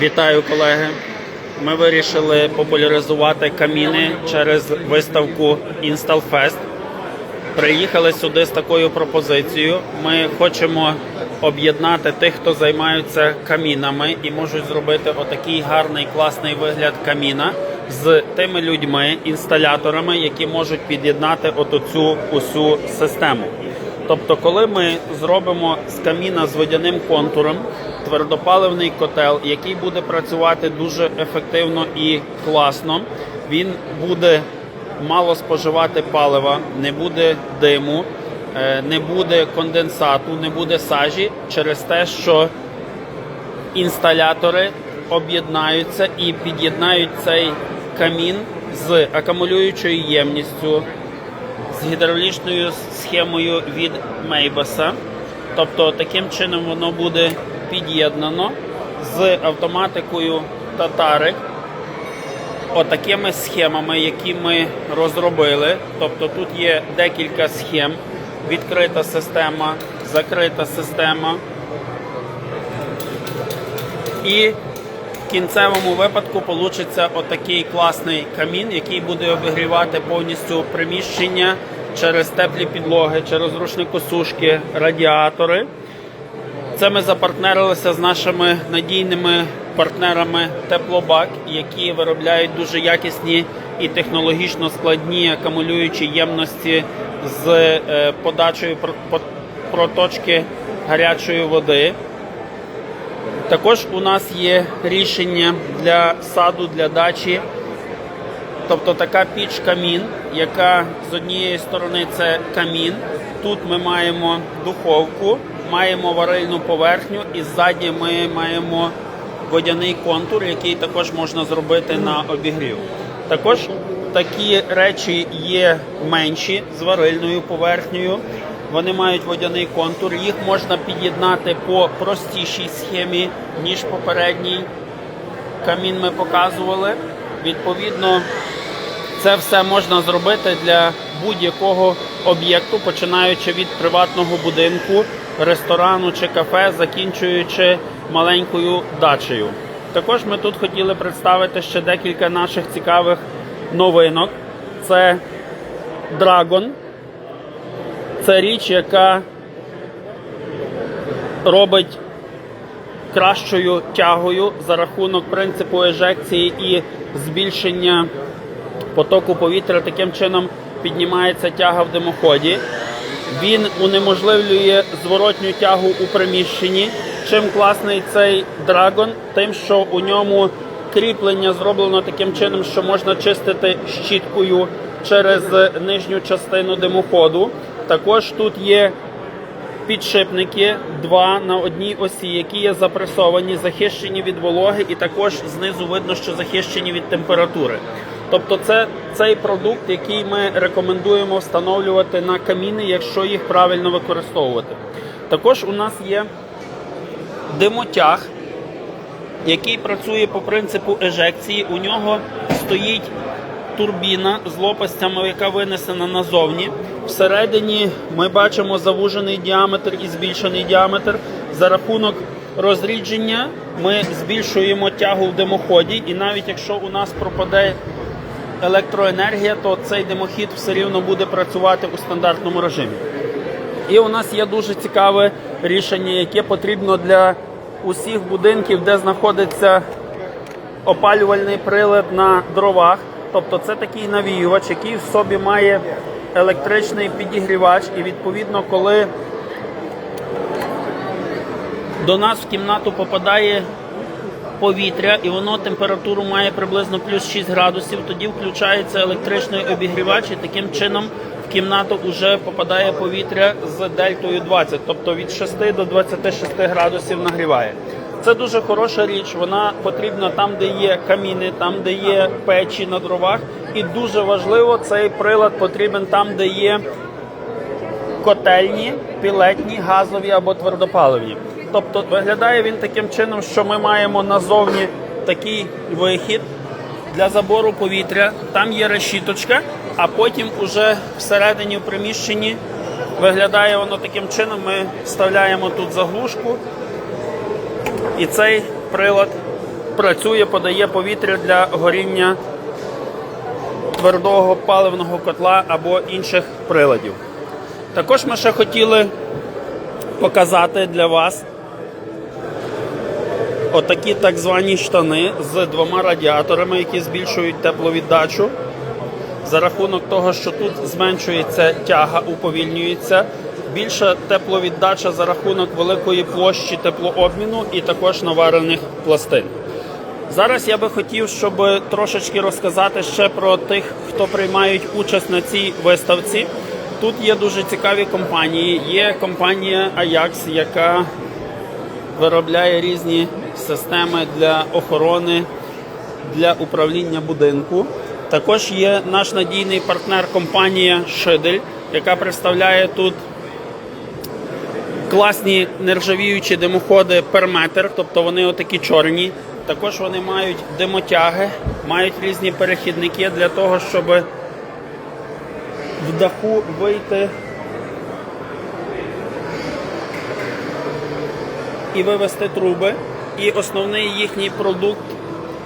Вітаю, колеги. Ми вирішили популяризувати каміни через виставку InstallFest. Приїхали сюди з такою пропозицією. Ми хочемо об'єднати тих, хто займаються камінами і можуть зробити отакий гарний класний вигляд каміна з тими людьми, інсталяторами, які можуть під'єднати отоцю усю систему. Тобто, коли ми зробимо з каміна з водяним контуром твердопаливний котел, який буде працювати дуже ефективно і класно, він буде мало споживати палива, не буде диму, е, не буде конденсату, не буде сажі через те, що інсталятори об'єднаються і під'єднають цей камін з акумулюючою ємністю, з гідравлічною схемою від Мейбаса. Тобто таким чином воно буде під'єднано з автоматикою Татарик, отакими схемами, які ми розробили. Тобто тут є декілька схем, відкрита система, закрита система. І кінцевому випадку получиться отакий класний камін, який буде обігрівати повністю приміщення через теплі підлоги, через рушникосушки, радіатори. Це ми запартнерилися з нашими надійними партнерами Теплобак, які виробляють дуже якісні і технологічно складні акумулюючі ємності з е, подачею проточки гарячої води. Також у нас є рішення для саду, для дачі. Тобто така піч камін, яка з однієї сторони це камін. Тут ми маємо духовку, маємо варильну поверхню і ззаді ми маємо водяний контур, який також можна зробити на обігрів. Також такі речі є менші з варильною поверхнею. Вони мають водяний контур. Їх можна під'єднати по простішій схемі, ніж попередній камін ми показували. Відповідно, це все можна зробити для будь-якого об'єкту, починаючи від приватного будинку, ресторану чи кафе, закінчуючи маленькою дачею. Також ми тут хотіли представити ще декілька наших цікавих новинок. Це Dragon. Це річ, яка робить кращою тягою за рахунок принципу ежекції і збільшення потоку повітря. Таким чином піднімається тяга в димоході. Він унеможливлює зворотню тягу у приміщенні. Чим класний цей драгон, тим, що у ньому кріплення зроблено таким чином, що можна чистити щіткою через нижню частину димоходу. Також тут є підшипники два на одній осі, які є запресовані, захищені від вологи, і також знизу видно, що захищені від температури. Тобто, це цей продукт, який ми рекомендуємо встановлювати на каміни, якщо їх правильно використовувати. Також у нас є димотяг, який працює по принципу ежекції. У нього стоїть турбіна з лопастями, яка винесена назовні. Всередині ми бачимо завужений діаметр і збільшений діаметр. За рахунок розрідження ми збільшуємо тягу в димоході, і навіть якщо у нас пропаде електроенергія, то цей димохід все рівно буде працювати у стандартному режимі. І у нас є дуже цікаве рішення, яке потрібно для усіх будинків, де знаходиться опалювальний прилад на дровах. Тобто це такий навіювач, який в собі має електричний підігрівач, і відповідно, коли до нас в кімнату попадає повітря, і воно температуру має приблизно плюс 6 градусів, тоді включається електричний обігрівач, і таким чином в кімнату вже попадає повітря з дельтою 20, тобто від 6 до 26 градусів нагріває. Це дуже хороша річ. Вона потрібна там, де є каміни, там, де є печі на дровах. І дуже важливо, цей прилад потрібен там, де є котельні, пілетні, газові або твердопаливні. Тобто виглядає він таким чином, що ми маємо назовні такий вихід для забору повітря. Там є решіточка, а потім уже всередині в приміщенні виглядає воно таким чином. Ми вставляємо тут заглушку, і цей прилад працює, подає повітря для горіння твердого паливного котла або інших приладів. Також ми ще хотіли показати для вас отакі так звані штани з двома радіаторами, які збільшують тепловіддачу. За рахунок того, що тут зменшується тяга, уповільнюється. Більша тепловіддача за рахунок великої площі теплообміну і також наварених пластин. Зараз я би хотів, щоб трошечки розказати ще про тих, хто приймають участь на цій виставці. Тут є дуже цікаві компанії. Є компанія Ajax, яка виробляє різні системи для охорони, для управління будинку. Також є наш надійний партнер компанія Шидель, яка представляє тут класні нержавіючі димоходи перметр, тобто вони отакі чорні. Також вони мають димотяги, мають різні перехідники для того, щоб в даху вийти і вивести труби. І основний їхній продукт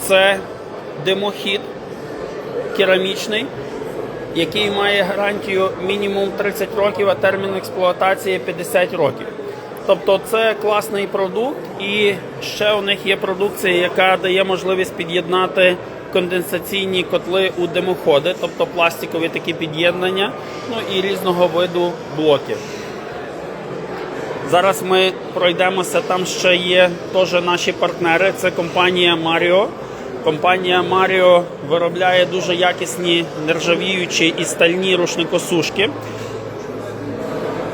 це димохід керамічний, який має гарантію мінімум 30 років, а термін експлуатації 50 років. Тобто це класний продукт, і ще у них є продукція, яка дає можливість під'єднати конденсаційні котли у димоходи, тобто пластикові такі під'єднання, ну і різного виду блоків. Зараз ми пройдемося. Там ще є теж наші партнери. Це компанія Маріо. Компанія Маріо виробляє дуже якісні нержавіючі і стальні рушникосушки.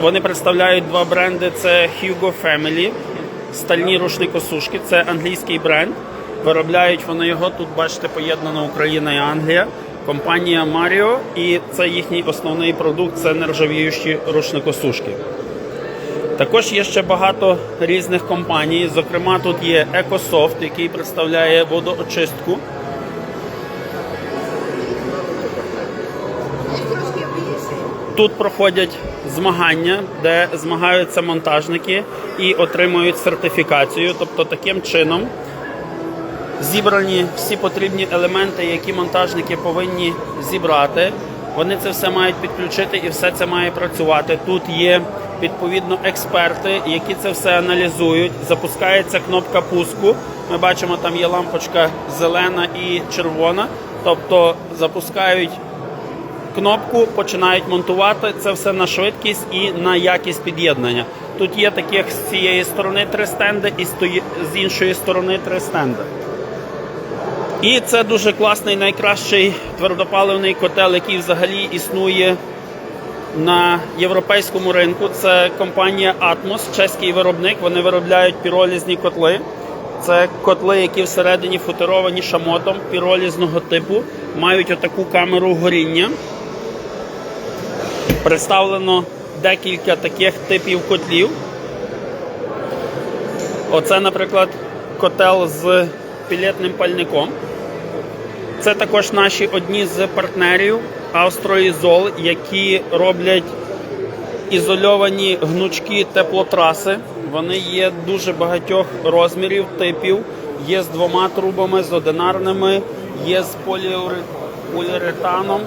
Вони представляють два бренди: це Hugo Family, стальні рушникосушки, це англійський бренд. Виробляють вони його. Тут бачите, поєднана Україна і Англія. Компанія Маріо, і це їхній основний продукт це нержавіючі рушникосушки. Також є ще багато різних компаній. Зокрема, тут є EcoSoft, який представляє водоочистку. Тут проходять змагання, де змагаються монтажники і отримують сертифікацію. Тобто, таким чином зібрані всі потрібні елементи, які монтажники повинні зібрати. Вони це все мають підключити і все це має працювати. Тут є відповідно експерти, які це все аналізують. Запускається кнопка пуску. Ми бачимо, там є лампочка зелена і червона. Тобто запускають кнопку, починають монтувати це все на швидкість і на якість під'єднання. Тут є таких з цієї сторони три стенди, і з іншої сторони три стенди. І це дуже класний, найкращий твердопаливний котел, який взагалі існує на європейському ринку. Це компанія Atmos, чеський виробник. Вони виробляють піролізні котли. Це котли, які всередині футеровані шамотом піролізного типу, мають отаку камеру горіння. Представлено декілька таких типів котлів. Оце, наприклад, котел з пілетним пальником. Це також наші одні з партнерів Австроізол, які роблять ізольовані гнучкі теплотраси. Вони є дуже багатьох розмірів, типів. Є з двома трубами, з одинарними, є з поліуре- поліуретаном.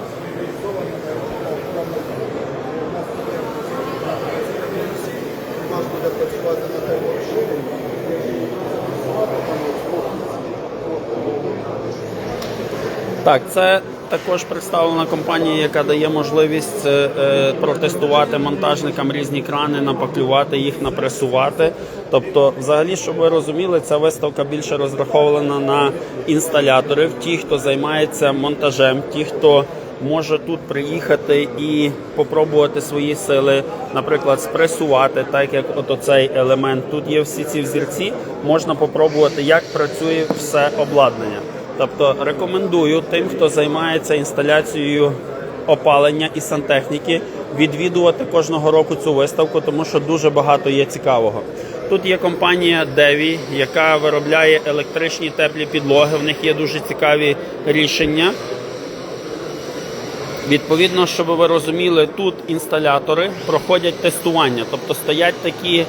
Так, це також представлена компанія, яка дає можливість е, е, протестувати монтажникам різні крани, напаклювати їх, напресувати. Тобто, взагалі, щоб ви розуміли, ця виставка більше розрахована на інсталяторів, ті, хто займається монтажем, ті, хто може тут приїхати і попробувати свої сили, наприклад, спресувати, так як от оцей елемент. Тут є всі ці взірці, можна попробувати, як працює все обладнання. Тобто рекомендую тим, хто займається інсталяцією опалення і сантехніки, відвідувати кожного року цю виставку, тому що дуже багато є цікавого. Тут є компанія Деві, яка виробляє електричні теплі підлоги. В них є дуже цікаві рішення. Відповідно, щоб ви розуміли, тут інсталятори проходять тестування, тобто стоять такі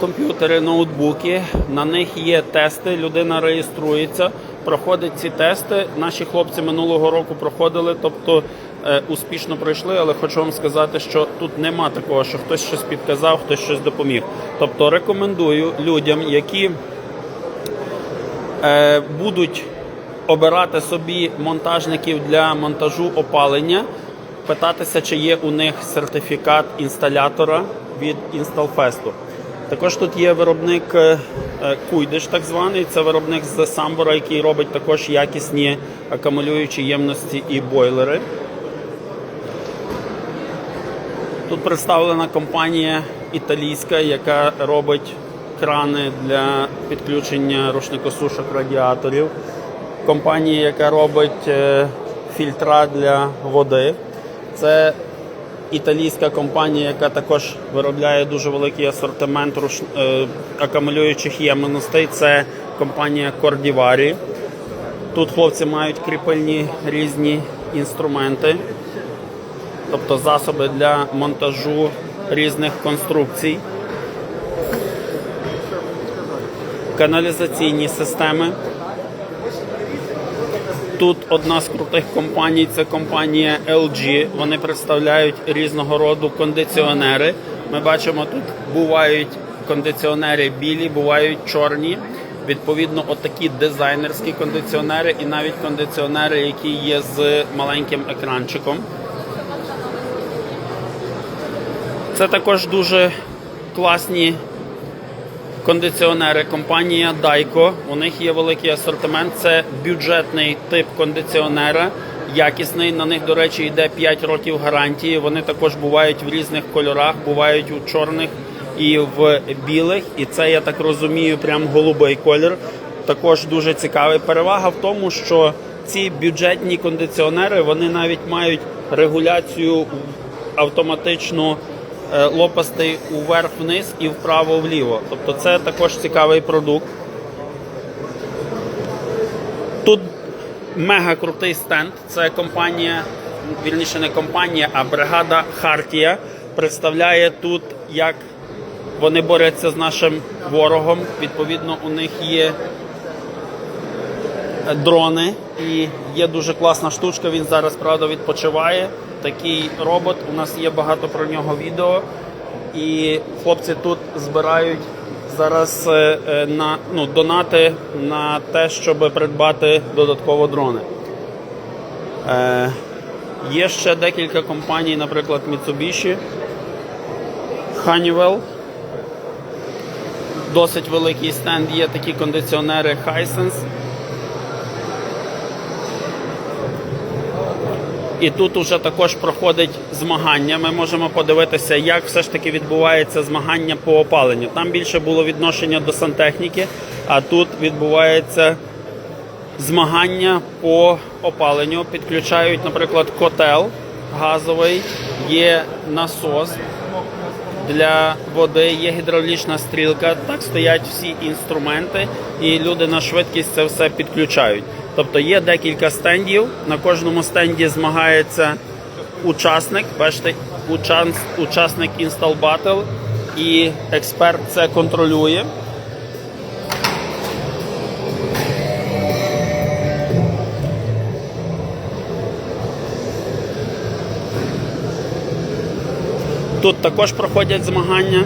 комп'ютери, ноутбуки. На них є тести. Людина реєструється, проходить ці тести. Наші хлопці минулого року проходили, тобто е, успішно пройшли. Але хочу вам сказати, що тут нема такого, що хтось щось підказав, хтось щось допоміг. Тобто рекомендую людям, які е, будуть обирати собі монтажників для монтажу опалення, питатися, чи є у них сертифікат інсталятора від Інсталфесту. Також тут є виробник е, е, Куйдиш, так званий. Це виробник з Самбора, який робить також якісні акумулюючі ємності і бойлери. Тут представлена компанія італійська, яка робить крани для підключення рушникосушок радіаторів. Компанія, яка робить е, фільтра для води. Це італійська компанія, яка також виробляє дуже великий асортимент руш... е, акумулюючих ємностей. Це компанія Cordivari. Тут хлопці мають кріпельні різні інструменти тобто засоби для монтажу різних конструкцій, каналізаційні системи. Тут одна з крутих компаній це компанія LG. Вони представляють різного роду кондиціонери. Ми бачимо, тут бувають кондиціонери білі, бувають чорні. Відповідно, отакі дизайнерські кондиціонери і навіть кондиціонери, які є з маленьким екранчиком. Це також дуже класні кондиціонери. Компанія Daico. У них є великий асортимент. Це бюджетний тип кондиціонера, якісний. На них, до речі, йде 5 років гарантії. Вони також бувають в різних кольорах, бувають у чорних і в білих. І це, я так розумію, прям голубий колір. Також дуже цікавий. Перевага в тому, що ці бюджетні кондиціонери вони навіть мають регуляцію автоматичну лопастей уверх-вниз і вправо-вліво. Тобто це також цікавий продукт. Тут мега крутий стенд. Це компанія, вірніше не компанія, а бригада Хартія представляє тут, як вони борються з нашим ворогом. Відповідно, у них є дрони і є дуже класна штучка. Він зараз правда відпочиває. Такий робот. У нас є багато про нього відео. І хлопці тут збирають зараз е, е, на ну, донати на те, щоб придбати додатково дрони. Е, є ще декілька компаній, наприклад, Mitsubishi, Honeywell. Досить великий стенд є такі кондиціонери Hisense. І тут уже також проходить змагання. Ми можемо подивитися, як все ж таки відбувається змагання по опаленню. Там більше було відношення до сантехніки, а тут відбувається змагання по опаленню. Підключають, наприклад, котел газовий, є насос для води, є гідравлічна стрілка. Так стоять всі інструменти, і люди на швидкість це все підключають. Тобто є декілька стендів. На кожному стенді змагається учасник. Бачите, учас- учасник Install Battle і експерт це контролює. Тут також проходять змагання.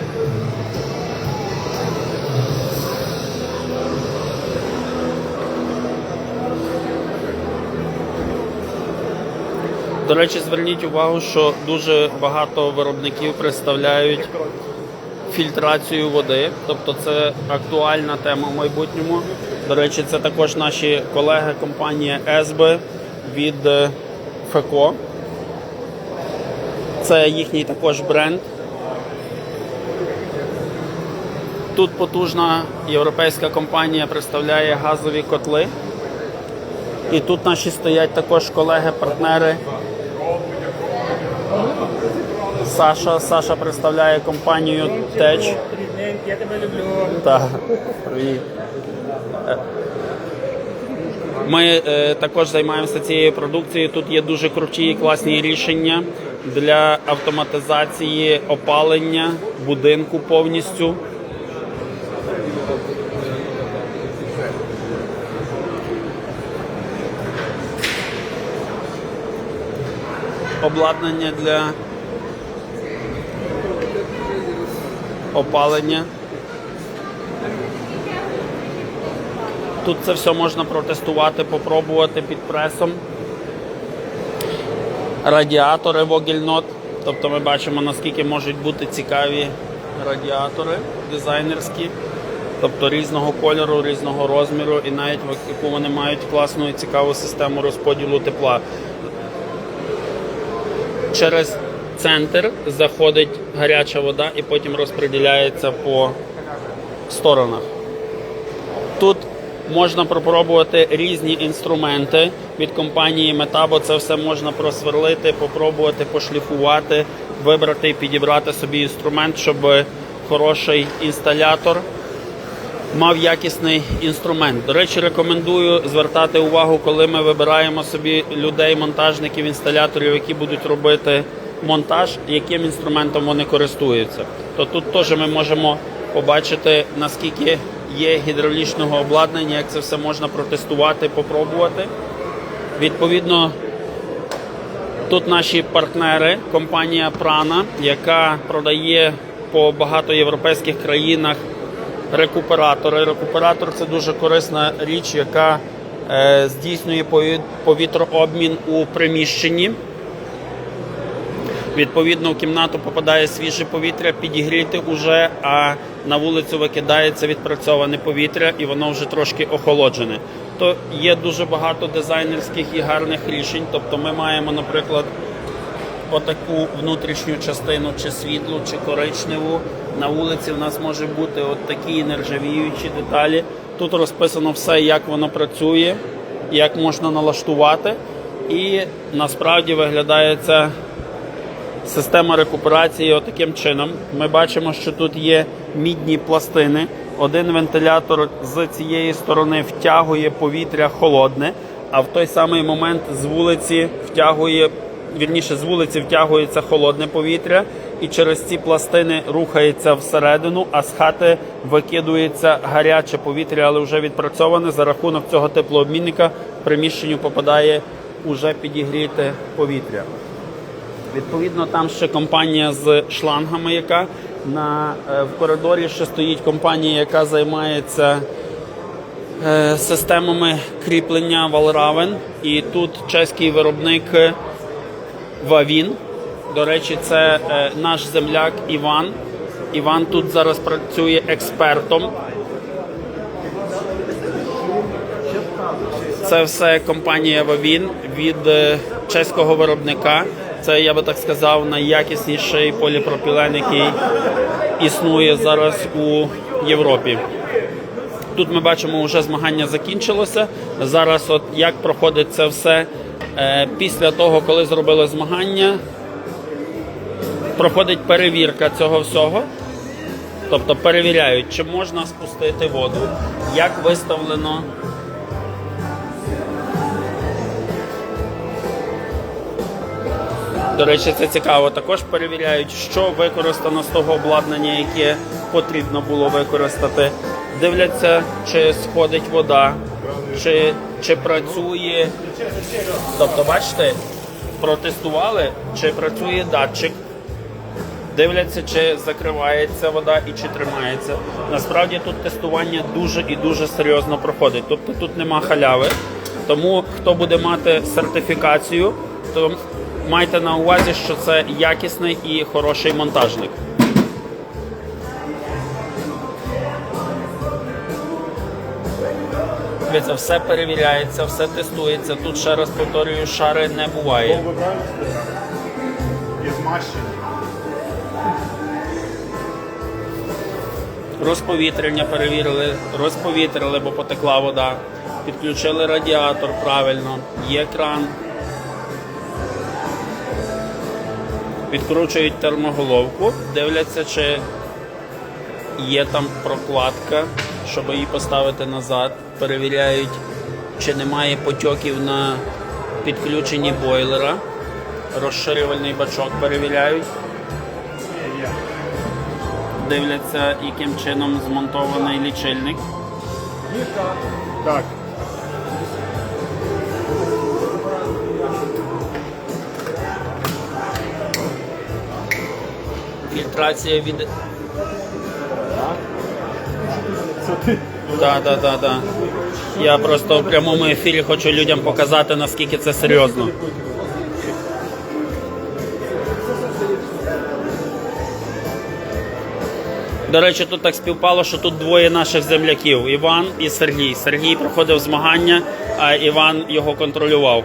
До речі, зверніть увагу, що дуже багато виробників представляють фільтрацію води, тобто це актуальна тема в майбутньому. До речі, це також наші колеги компанія ЕСБ від е, ФЕКО. Це їхній також бренд. Тут потужна європейська компанія представляє газові котли. І тут наші стоять також колеги-партнери. Саша. Саша представляє компанію Теч. Я тебе люблю. Так. Привіт. Е, ми е, також займаємося цією продукцією. Тут є дуже круті і класні рішення для автоматизації опалення будинку повністю. Обладнання для опалення. Тут це все можна протестувати, попробувати під пресом. Радіатори вогільнот. Тобто ми бачимо, наскільки можуть бути цікаві радіатори дизайнерські, тобто різного кольору, різного розміру, і навіть яку вони мають класну і цікаву систему розподілу тепла. Через центр заходить гаряча вода і потім розподіляється по сторонах. Тут можна пропробувати різні інструменти від компанії Metabo. Це все можна просверлити, попробувати пошліфувати, вибрати і підібрати собі інструмент, щоб хороший інсталятор мав якісний інструмент. До речі, рекомендую звертати увагу, коли ми вибираємо собі людей, монтажників, інсталяторів, які будуть робити монтаж, яким інструментом вони користуються. То тут теж ми можемо побачити, наскільки є гідравлічного обладнання, як це все можна протестувати, попробувати. Відповідно, Тут наші партнери, компанія Prana, яка продає по багато європейських країнах рекуператори. Рекуператор це дуже корисна річ, яка е, здійснює пові- повітрообмін у приміщенні. Відповідно, в кімнату попадає свіже повітря, підігріти уже, а на вулицю викидається відпрацьоване повітря і воно вже трошки охолоджене. То є дуже багато дизайнерських і гарних рішень. Тобто ми маємо, наприклад, отаку внутрішню частину, чи світлу, чи коричневу. На вулиці в нас може бути от такі нержавіючі деталі. Тут розписано все, як воно працює, як можна налаштувати. І насправді виглядає це система рекуперації отаким чином. Ми бачимо, що тут є мідні пластини. Один вентилятор з цієї сторони втягує повітря холодне, а в той самий момент з вулиці втягує, вірніше, з вулиці втягується холодне повітря, і через ці пластини рухається всередину, а з хати викидується гаряче повітря, але вже відпрацьоване. За рахунок цього теплообмінника приміщенню попадає уже підігріте повітря. Відповідно, там ще компанія з шлангами, яка на е, в коридорі ще стоїть компанія, яка займається е, системами кріплення Валравен. І тут чеський виробник Вавін. До речі, це е, наш земляк Іван. Іван тут зараз працює експертом. Це все компанія Вавін від е, чеського виробника. Це, я би так сказав, найякісніший поліпропілен, який існує зараз у Європі. Тут ми бачимо, вже змагання закінчилося. Зараз, от як проходить це все Е, після того, коли зробили змагання, проходить перевірка цього всього. Тобто перевіряють, чи можна спустити воду, як виставлено До речі, це цікаво. Також перевіряють, що використано з того обладнання, яке потрібно було використати. Дивляться, чи сходить вода, чи, чи працює. Тобто, бачите, протестували, чи працює датчик. Дивляться, чи закривається вода і чи тримається. Насправді тут тестування дуже і дуже серйозно проходить. Тобто тут нема халяви. Тому хто буде мати сертифікацію, то майте на увазі, що це якісний і хороший монтажник. Дивіться, все перевіряється, все тестується. Тут ще раз повторюю, шари не буває. Розповітрення перевірили, розповітрили, бо потекла вода. Підключили радіатор правильно, є кран. Відкручують термоголовку, дивляться, чи є там прокладка, щоб її поставити назад. Перевіряють, чи немає потьоків на підключенні бойлера. Розширювальний бачок перевіряють дивляться, яким чином змонтований лічильник. Так. Демонстрація від. Так, так, так, так. Я просто в прямому ефірі хочу людям показати, наскільки це серйозно. До речі, тут так співпало, що тут двоє наших земляків Іван і Сергій. Сергій проходив змагання, а Іван його контролював.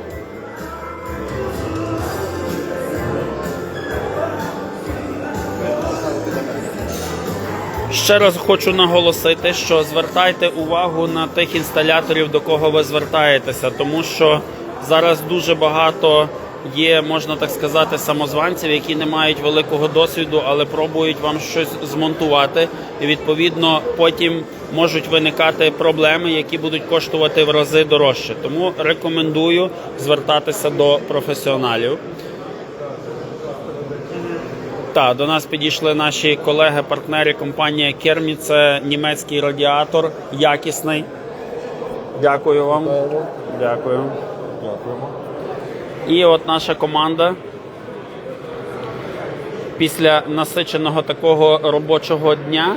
Ще раз хочу наголосити, що звертайте увагу на тих інсталяторів, до кого ви звертаєтеся, тому що зараз дуже багато є, можна так сказати, самозванців, які не мають великого досвіду, але пробують вам щось змонтувати. І відповідно потім можуть виникати проблеми, які будуть коштувати в рази дорожче. Тому рекомендую звертатися до професіоналів. Так, до нас підійшли наші колеги-партнери компанія Кермі. Це німецький радіатор, якісний. Дякую вам. Дякую. Дякуємо. І от наша команда після насиченого такого робочого дня.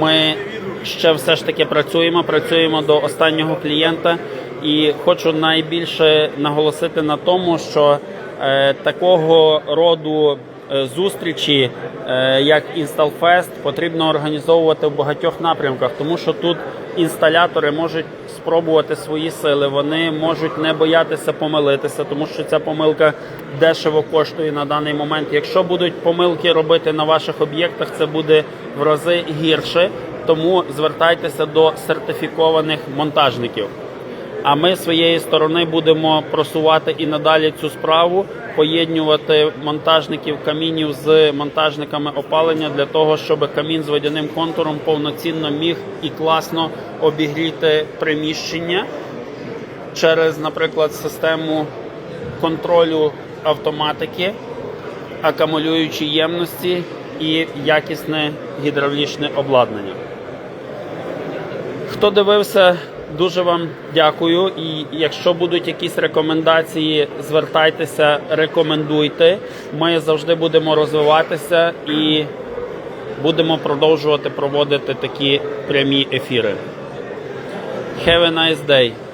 Ми ще все ж таки працюємо, працюємо до останнього клієнта. І хочу найбільше наголосити на тому, що такого роду е, зустрічі, е, як InstallFest, потрібно організовувати в багатьох напрямках, тому що тут інсталятори можуть спробувати свої сили, вони можуть не боятися помилитися, тому що ця помилка дешево коштує на даний момент. Якщо будуть помилки робити на ваших об'єктах, це буде в рази гірше. Тому звертайтеся до сертифікованих монтажників. А ми своєї сторони будемо просувати і надалі цю справу, поєднувати монтажників камінів з монтажниками опалення для того, щоб камін з водяним контуром повноцінно міг і класно обігріти приміщення через, наприклад, систему контролю автоматики, акумулюючі ємності і якісне гідравлічне обладнання. Хто дивився, дуже вам дякую. І якщо будуть якісь рекомендації, звертайтеся, рекомендуйте. Ми завжди будемо розвиватися і будемо продовжувати проводити такі прямі ефіри. Have a nice day!